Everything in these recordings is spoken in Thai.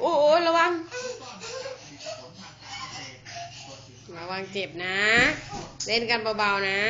โอ้ยระวัง ระวังเจ็บนะ เล่นกันเบาๆนะ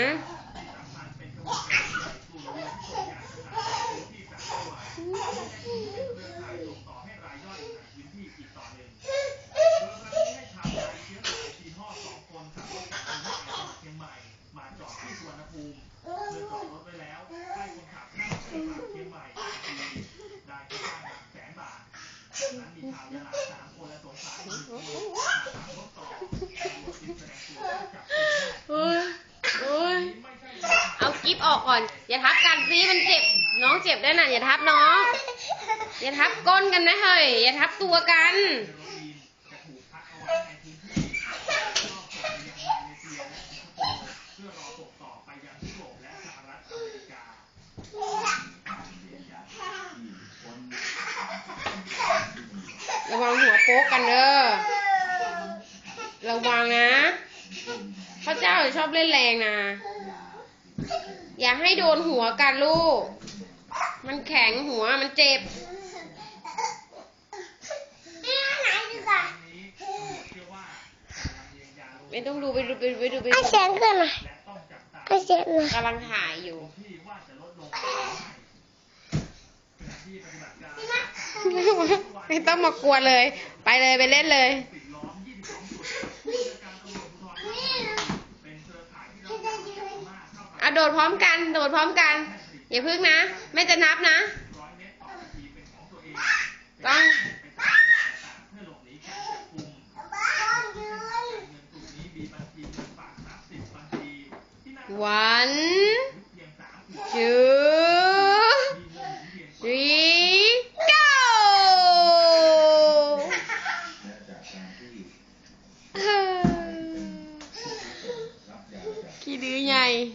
โอ้ยโอ้ยเอากิฟออกก่อน อย่าทับกันซิมันเจ็บ น้องเจ็บได้วยนะอย่าทับน้อง อย่าทับก้นกันนะเฮ้ย อย่าทับตัวกัน ระวังหัว โป๊กกันเด้อระวังนะพระเจ้าชอบเล่นแรงนะ อย่าให้โดนหัวกันลูก มันแข็งหัวมันเจ็บไม่ต้องดูไปดูไปดูไปดูไปให้ดูเสียงขึ้นหน่อยให้เสียงหน่อยกำลังถ่ายอยู่ ไม่ต้องมากลัวเลย ไปเลยไปเล่นเลยอะโดดพร้อมกัน โดดพร้อมกัน อย่าพึ่งนะแม่จะนับนะต้องวัน thứ nhì